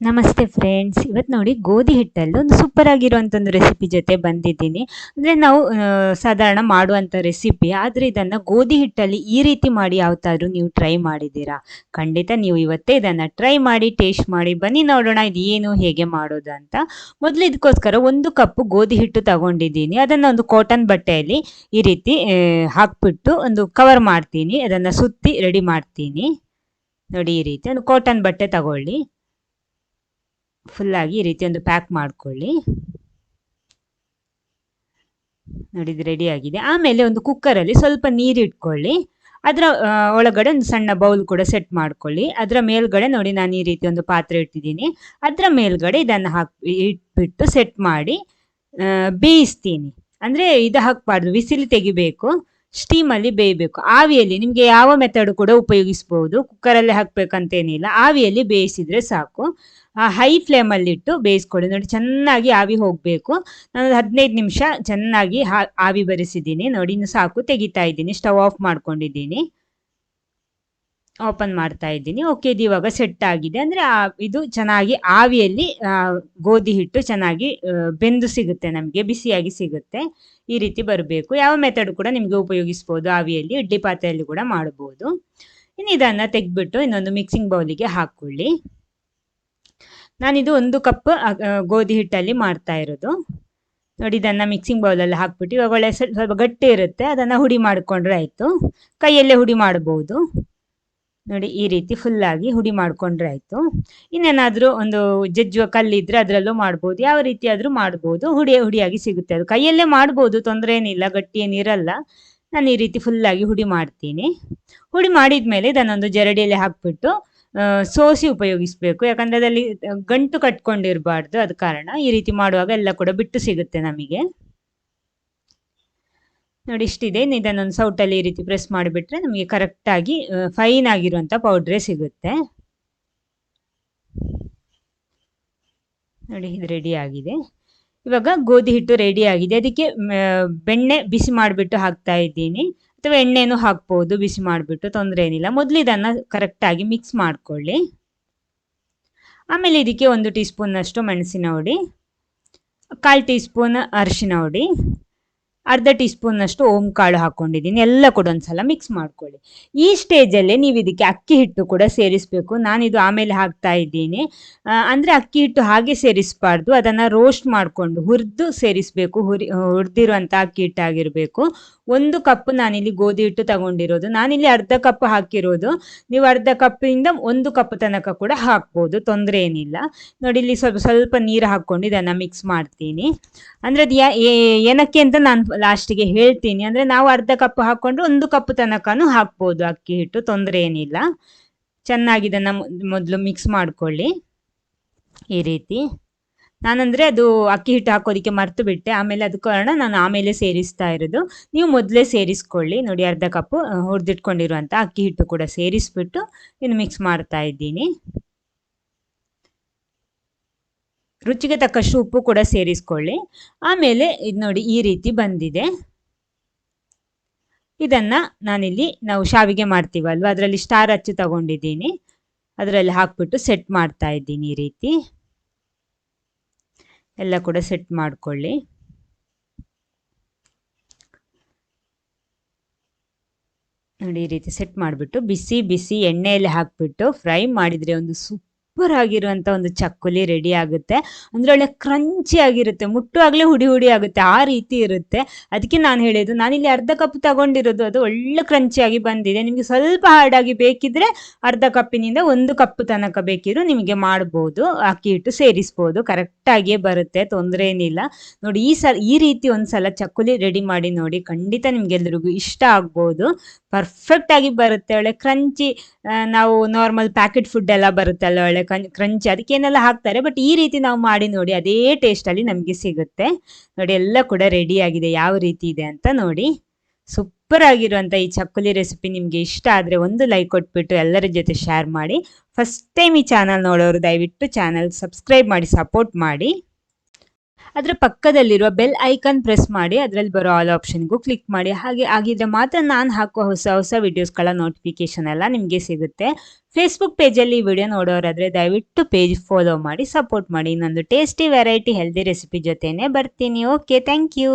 ನಮಸ್ತೆ ಫ್ರೆಂಡ್ಸ್ ಇವತ್ತು ನೋಡಿ ಗೋಧಿ ಹಿಟ್ಟಲ್ಲಿ ಒಂದು ಸೂಪರ್ ಆಗಿರುವಂಥ ಒಂದು ರೆಸಿಪಿ ಜೊತೆ ಬಂದಿದ್ದೀನಿ. ಅಂದರೆ ನಾವು ಸಾಧಾರಣ ಮಾಡುವಂಥ ರೆಸಿಪಿ ಆದರೆ ಇದನ್ನು ಗೋಧಿ ಹಿಟ್ಟಲ್ಲಿ ಈ ರೀತಿ ಮಾಡಿ ಯಾವತ್ತಾದ್ರೂ ನೀವು ಟ್ರೈ ಮಾಡಿದ್ದೀರಾ? ಖಂಡಿತ ನೀವು ಇವತ್ತೇ ಇದನ್ನು ಟ್ರೈ ಮಾಡಿ ಟೇಸ್ಟ್ ಮಾಡಿ, ಬನ್ನಿ ನೋಡೋಣ ಇದು ಏನು, ಹೇಗೆ ಮಾಡೋದು ಅಂತ. ಮೊದಲು ಇದಕ್ಕೋಸ್ಕರ ಒಂದು ಕಪ್ಪು ಗೋಧಿ ಹಿಟ್ಟು ತಗೊಂಡಿದ್ದೀನಿ. ಅದನ್ನು ಒಂದು ಕಾಟನ್ ಬಟ್ಟೆಯಲ್ಲಿ ಈ ರೀತಿ ಹಾಕ್ಬಿಟ್ಟು ಒಂದು ಕವರ್ ಮಾಡ್ತೀನಿ. ಅದನ್ನು ಸುತ್ತಿ ರೆಡಿ ಮಾಡ್ತೀನಿ. ನೋಡಿ ಈ ರೀತಿ ಒಂದು ಕಾಟನ್ ಬಟ್ಟೆ ತಗೊಳ್ಳಿ. ಫುಲ್ಲಾಗಿ ಈ ರೀತಿ ಒಂದು ಪ್ಯಾಕ್ ಮಾಡ್ಕೊಳ್ಳಿ. ನೋಡಿ ಇದು ರೆಡಿ ಆಗಿದೆ. ಆಮೇಲೆ ಒಂದು ಕುಕ್ಕರಲ್ಲಿ ಸ್ವಲ್ಪ ನೀರು ಇಟ್ಕೊಳ್ಳಿ. ಅದರ ಒಳಗಡೆ ಒಂದು ಸಣ್ಣ ಬೌಲ್ ಕೂಡ ಸೆಟ್ ಮಾಡ್ಕೊಳ್ಳಿ. ಅದರ ಮೇಲ್ಗಡೆ ನೋಡಿ ನಾನು ಈ ರೀತಿ ಒಂದು ಪಾತ್ರೆ ಇಟ್ಟಿದ್ದೀನಿ. ಅದರ ಮೇಲ್ಗಡೆ ಇದನ್ನು ಹಾಕಿ, ಇಟ್ಬಿಟ್ಟು ಸೆಟ್ ಮಾಡಿ ಬೇಯಿಸ್ತೀನಿ. ಅಂದರೆ ಇದು ಹಾಕಬಾರ್ದು, ವಿಸಿಲ್ ತೆಗಿಬೇಕು. ಸ್ಟೀಮಲ್ಲಿ ಬೇಯಬೇಕು. ಆವಿಯಲ್ಲಿ ನಿಮಗೆ ಯಾವ ಮೆಥಡ್ ಕೂಡ ಉಪಯೋಗಿಸ್ಬೋದು. ಕುಕ್ಕರಲ್ಲೇ ಹಾಕ್ಬೇಕಂತೇನಿಲ್ಲ. ಆವಿಯಲ್ಲಿ ಬೇಯಿಸಿದ್ರೆ ಸಾಕು. ಹೈ ಫ್ಲೇಮಲ್ಲಿಟ್ಟು ಬೇಯಿಸ್ಕೊಳ್ಳಿ. ನೋಡಿ, ಚೆನ್ನಾಗಿ ಆವಿ ಹೋಗಬೇಕು. ನಾನು ಹದಿನೈದು ನಿಮಿಷ ಚೆನ್ನಾಗಿ ಆವಿ ಬರೆಸಿದ್ದೀನಿ. ನೋಡಿ, ಇನ್ನು ಸಾಕು. ತೆಗಿತಾ ಇದ್ದೀನಿ. ಸ್ಟವ್ ಆಫ್ ಮಾಡ್ಕೊಂಡಿದ್ದೀನಿ. ಓಪನ್ ಮಾಡ್ತಾ ಇದ್ದೀನಿ. ಓಕೆ ಇದು ಇವಾಗ ಸೆಟ್ ಆಗಿದೆ. ಅಂದರೆ ಇದು ಚೆನ್ನಾಗಿ ಆವಿಯಲ್ಲಿ ಗೋಧಿ ಹಿಟ್ಟು ಚೆನ್ನಾಗಿ ಬೆಂದು ಸಿಗುತ್ತೆ ನಮಗೆ, ಬಿಸಿಯಾಗಿ ಸಿಗುತ್ತೆ. ಈ ರೀತಿ ಬರಬೇಕು. ಯಾವ ಮೆಥಡ್ ಕೂಡ ನಿಮಗೆ ಉಪಯೋಗಿಸ್ಬೋದು. ಆವಿಯಲ್ಲಿ, ಇಡ್ಲಿ ಪಾತ್ರೆಯಲ್ಲಿ ಕೂಡ ಮಾಡ್ಬೋದು. ಇನ್ನು ಇದನ್ನು ತೆಗೆದ್ಬಿಟ್ಟು ಇನ್ನೊಂದು ಮಿಕ್ಸಿಂಗ್ ಬೌಲಿಗೆ ಹಾಕ್ಕೊಳ್ಳಿ. ನಾನಿದು ಒಂದು ಕಪ್ ಗೋಧಿ ಹಿಟ್ಟಲ್ಲಿ ಮಾಡ್ತಾ ಇರೋದು. ನೋಡಿ, ಇದನ್ನು ಮಿಕ್ಸಿಂಗ್ ಬೌಲಲ್ಲಿ ಹಾಕ್ಬಿಟ್ಟು ಇವಾಗ ಒಳ್ಳೆ ಸ್ವಲ್ಪ ಗಟ್ಟಿ ಇರುತ್ತೆ. ಅದನ್ನು ಹುಡಿ ಮಾಡಿಕೊಂಡ್ರೆ ಆಯಿತು. ಕೈಯಲ್ಲೇ ಹುಡಿ ಮಾಡ್ಬೋದು. ನೋಡಿ ಈ ರೀತಿ ಫುಲ್ ಆಗಿ ಹುಡಿ ಮಾಡ್ಕೊಂಡ್ರೆ ಆಯ್ತು. ಇನ್ನೇನಾದರೂ ಒಂದು ಜಜ್ಜುವ ಕಲ್ಲಿದ್ರೆ ಅದರಲ್ಲೂ ಮಾಡ್ಬೋದು, ಯಾವ ರೀತಿ ಆದ್ರೂ ಮಾಡ್ಬೋದು ಹುಡಿ ಹುಡಿಯಾಗಿ ಸಿಗುತ್ತೆ ಅದು. ಕೈಯಲ್ಲೇ ಮಾಡ್ಬೋದು, ತೊಂದರೆ ಏನಿಲ್ಲ, ಗಟ್ಟಿ ಏನಿರಲ್ಲ. ನಾನು ಈ ರೀತಿ ಫುಲ್ ಆಗಿ ಹುಡಿ ಮಾಡ್ತೀನಿ. ಹುಡಿ ಮಾಡಿದ ಮೇಲೆ ಇದನ್ನೊಂದು ಜರಡಿಯಲ್ಲಿ ಹಾಕ್ಬಿಟ್ಟು ಸೋಸಿ ಉಪಯೋಗಿಸ್ಬೇಕು. ಯಾಕಂದ್ರೆ ಅದರಲ್ಲಿ ಗಂಟು ಕಟ್ಕೊಂಡಿರ್ಬಾರ್ದು, ಅದ ಕಾರಣ. ಈ ರೀತಿ ಮಾಡುವಾಗ ಎಲ್ಲ ಕೂಡ ಬಿಟ್ಟು ಸಿಗುತ್ತೆ ನಮಗೆ. ನೋಡಿ, ಇಷ್ಟಿದೆ. ಇದನ್ನ ಇದನ್ನೊಂದು ಸೌಟಲ್ಲಿ ಈ ರೀತಿ ಪ್ರೆಸ್ ಮಾಡಿಬಿಟ್ರೆ ನಮಗೆ ಕರೆಕ್ಟಾಗಿ ಫೈನ್ ಆಗಿರುವಂಥ ಪೌಡ್ರೇ ಸಿಗುತ್ತೆ. ನೋಡಿ, ಇದು ರೆಡಿ ಆಗಿದೆ. ಇವಾಗ ಗೋಧಿ ಹಿಟ್ಟು ರೆಡಿ ಆಗಿದೆ. ಅದಕ್ಕೆ ಬೆಣ್ಣೆ ಬಿಸಿ ಮಾಡಿಬಿಟ್ಟು ಹಾಕ್ತಾ ಇದ್ದೀನಿ. ಅಥವಾ ಎಣ್ಣೆನೂ ಹಾಕ್ಬೋದು, ಬಿಸಿ ಮಾಡಿಬಿಟ್ಟು, ತೊಂದರೆ ಏನಿಲ್ಲ. ಮೊದಲು ಇದನ್ನು ಕರೆಕ್ಟಾಗಿ ಮಿಕ್ಸ್ ಮಾಡ್ಕೊಳ್ಳಿ. ಆಮೇಲೆ ಇದಕ್ಕೆ ಒಂದು ಟೀ ಸ್ಪೂನ್ನಷ್ಟು ಮೆಣಸಿನ ಹುಡಿ, ಕಾಲು ಟೀ ಸ್ಪೂನ್ ಅರಿಶಿನ ಹುಡಿ ಅರ್ಧ ಟೀ ಸ್ಪೂನ್ನಷ್ಟು ಓಂ ಕಾಳು ಹಾಕೊಂಡಿದ್ದೀನಿ. ಎಲ್ಲ ಕೂಡ ಒಂದ್ಸಲ ಮಿಕ್ಸ್ ಮಾಡ್ಕೊಳ್ಳಿ. ಈ ಸ್ಟೇಜಲ್ಲೇ ನೀವು ಇದಕ್ಕೆ ಅಕ್ಕಿ ಹಿಟ್ಟು ಕೂಡ ಸೇರಿಸಬೇಕು. ನಾನಿದು ಆಮೇಲೆ ಹಾಕ್ತಾ ಇದ್ದೀನಿ. ಅಂದರೆ ಅಕ್ಕಿ ಹಿಟ್ಟು ಹಾಗೆ ಸೇರಿಸಬಾರ್ದು. ಅದನ್ನು ರೋಸ್ಟ್ ಮಾಡಿಕೊಂಡು ಹುರಿದು ಸೇರಿಸಬೇಕು. ಹುರಿ ಹುರಿದಿರುವಂಥ ಅಕ್ಕಿ ಹಿಟ್ಟಾಗಿರಬೇಕು ಒಂದು ಕಪ್ ನಾನಿಲ್ಲಿ ಗೋಧಿ ಹಿಟ್ಟು ತಗೊಂಡಿರೋದು. ನಾನಿಲ್ಲಿ ಅರ್ಧ ಕಪ್ ಹಾಕಿರೋದು. ನೀವು ಅರ್ಧ ಕಪ್ಪಿಂದ ಒಂದು ಕಪ್ ತನಕ ಕೂಡ ಹಾಕ್ಬೋದು. ತೊಂದರೆ ಏನಿಲ್ಲ. ನೋಡಿ, ಇಲ್ಲಿ ಸ್ವಲ್ಪ ಸ್ವಲ್ಪ ನೀರು ಹಾಕ್ಕೊಂಡು ಇದನ್ನು ಮಿಕ್ಸ್ ಮಾಡ್ತೀನಿ. ಅಂದರೆ ಅದು ಏನಕ್ಕೆ ಅಂತ ನಾನು ಲಾಸ್ಟಿಗೆ ಹೇಳ್ತೀನಿ. ಅಂದರೆ ನಾವು ಅರ್ಧ ಕಪ್ ಹಾಕ್ಕೊಂಡ್ರೆ ಒಂದು ಕಪ್ ತನಕನೂ ಹಾಕ್ಬೋದು. ಅಕ್ಕಿ ಹಿಟ್ಟು ತೊಂದರೆ ಏನಿಲ್ಲ. ಚೆನ್ನಾಗಿ ಇದನ್ನು ಮೊದಲು ಮಿಕ್ಸ್ ಮಾಡ್ಕೊಳ್ಳಿ. ಈ ರೀತಿ. ನಾನಂದರೆ ಅದು ಅಕ್ಕಿ ಹಿಟ್ಟು ಹಾಕೋದಕ್ಕೆ ಮರ್ತು ಬಿಟ್ಟೆ. ಆಮೇಲೆ ಅದು ಕಾರಣ ನಾನು ಆಮೇಲೆ ಸೇರಿಸ್ತಾ ಇರೋದು. ನೀವು ಮೊದಲೇ ಸೇರಿಸ್ಕೊಳ್ಳಿ. ನೋಡಿ ಅರ್ಧ ಕಪ್ಪು ಹುರಿದಿಟ್ಕೊಂಡಿರುವಂಥ ಅಕ್ಕಿ ಹಿಟ್ಟು ಕೂಡ ಸೇರಿಸ್ಬಿಟ್ಟು ಇನ್ನು ಮಿಕ್ಸ್ ಮಾಡ್ತಾ ಇದ್ದೀನಿ. ರುಚಿಗೆ ತಕ್ಕಷ್ಟು ಉಪ್ಪು ಕೂಡ ಸೇರಿಸ್ಕೊಳ್ಳಿ. ಆಮೇಲೆ ಇದು ನೋಡಿ ಈ ರೀತಿ ಬಂದಿದೆ. ಇದನ್ನ ನಾನಿಲ್ಲಿ ನಾವು ಶಾವಿಗೆ ಮಾಡ್ತೀವಲ್ವ ಅದರಲ್ಲಿ ಸ್ಟಾರ್ ಹಚ್ಚಿ ತಗೊಂಡಿದ್ದೀನಿ. ಅದರಲ್ಲಿ ಹಾಕ್ಬಿಟ್ಟು ಸೆಟ್ ಮಾಡ್ತಾ ಇದ್ದೀನಿ ಈ ರೀತಿ. ಎಲ್ಲ ಕೂಡ ಸೆಟ್ ಮಾಡ್ಕೊಳ್ಳಿ. ನೋಡಿ ಈ ರೀತಿ ಸೆಟ್ ಮಾಡಿಬಿಟ್ಟು ಬಿಸಿ ಬಿಸಿ ಎಣ್ಣೆಯಲ್ಲಿ ಹಾಕ್ಬಿಟ್ಟು ಫ್ರೈ ಮಾಡಿದರೆ ಒಂದು ಸೂಪರ್ ಆಗಿರುವಂಥ ಒಂದು ಚಕ್ಕುಲಿ ರೆಡಿ ಆಗುತ್ತೆ. ಅಂದರೆ ಒಳ್ಳೆ ಕ್ರಂಚಿ ಆಗಿರುತ್ತೆ ಮುಟ್ಟುವಾಗಲೇ ಹುಡಿ ಹುಡಿ ಆಗುತ್ತೆ. ಆ ರೀತಿ ಇರುತ್ತೆ. ಅದಕ್ಕೆ ನಾನು ಹೇಳಿದ್ದು, ನಾನಿಲ್ಲಿ ಅರ್ಧ ಕಪ್ ತಗೊಂಡಿರೋದು, ಅದು ಒಳ್ಳೆ ಕ್ರಂಚಿಯಾಗಿ ಬಂದಿದೆ. ನಿಮ್ಗೆ ಸ್ವಲ್ಪ ಹಾರ್ಡಾಗಿ ಬೇಕಿದ್ರೆ ಅರ್ಧ ಕಪ್ಪಿನಿಂದ ಒಂದು ಕಪ್ ತನಕ ಬೇಕಿದ್ರು ನಿಮಗೆ ಮಾಡ್ಬೋದು. ಅಕ್ಕಿ ಹಿಟ್ಟು ಸೇರಿಸ್ಬೋದು. ಕರೆಕ್ಟಾಗಿಯೇ ಬರುತ್ತೆ. ತೊಂದರೆ ಏನಿಲ್ಲ. ನೋಡಿ, ಈ ಸಲ, ಈ ರೀತಿ ಒಂದು ಸಲ ಚಕ್ಕುಲಿ ರೆಡಿ ಮಾಡಿ ನೋಡಿ. ಖಂಡಿತ ನಿಮ್ಗೆಲ್ರಿಗೂ ಇಷ್ಟ ಆಗ್ಬೋದು. ಪರ್ಫೆಕ್ಟ್ ಆಗಿ ಬರುತ್ತೆ. ಒಳ್ಳೆ ಕ್ರಂಚಿ ನಾವು ನಾರ್ಮಲ್ ಪ್ಯಾಕೆಟ್ ಫುಡ್ ಎಲ್ಲ ಬರುತ್ತಲ್ಲ, ಒಳ್ಳೆ ಕ್ರಂಚಿ ಅದಕ್ಕೇನೆಲ್ಲ ಹಾಕ್ತಾರೆ. ಬಟ್ ಈ ರೀತಿ ನಾವು ಮಾಡಿ ನೋಡಿ, ಅದೇ ಟೇಸ್ಟಲ್ಲಿ ನಮಗೆ ಸಿಗುತ್ತೆ. ನೋಡಿ, ಎಲ್ಲ ಕೂಡ ರೆಡಿ ಆಗಿದೆ, ಯಾವ ರೀತಿ ಇದೆ ಅಂತ ನೋಡಿ. ಸೂಪರ್ ಆಗಿರುವಂಥ ಈ ಚಕ್ಕುಲಿ ರೆಸಿಪಿ ನಿಮಗೆ ಇಷ್ಟ ಆದರೆ ಒಂದು ಲೈಕ್ ಕೊಟ್ಬಿಟ್ಟು ಎಲ್ಲರ ಜೊತೆ ಶೇರ್ ಮಾಡಿ. ಫಸ್ಟ್ ಟೈಮ್ ಈ ಚಾನಲ್ ನೋಡೋರು ದಯವಿಟ್ಟು ಚಾನಲ್ ಸಬ್ಸ್ಕ್ರೈಬ್ ಮಾಡಿ ಸಪೋರ್ಟ್ ಮಾಡಿ. ಅದರ ಪಕ್ಕದಲ್ಲಿರುವ ಬೆಲ್ ಐಕಾನ್ ಪ್ರೆಸ್ ಮಾಡಿ ಅದರಲ್ಲಿ ಬರೋ ಆಲ್ ಆಪ್ಷನ್ಗೂ ಕ್ಲಿಕ್ ಮಾಡಿ. ಹಾಗೆ ಆಗಿದ್ರೆ ಮಾತ್ರ ನಾನು ಹಾಕುವ ಹೊಸ ಹೊಸ ವಿಡಿಯೋಸ್ಗಳ ನೋಟಿಫಿಕೇಶನ್ ಎಲ್ಲ ನಿಮಗೆ ಸಿಗುತ್ತೆ. ಫೇಸ್ಬುಕ್ ಪೇಜಲ್ಲಿ ವಿಡಿಯೋ ನೋಡೋರಾದರೆ ದಯವಿಟ್ಟು ಪೇಜ್ ಫಾಲೋ ಮಾಡಿ ಸಪೋರ್ಟ್ ಮಾಡಿ. ಇನ್ನೊಂದು ಟೇಸ್ಟಿ ವೆರೈಟಿ ಹೆಲ್ದಿ ರೆಸಿಪಿ ಜೊತೆನೇ ಬರ್ತೀನಿ. Okay thank you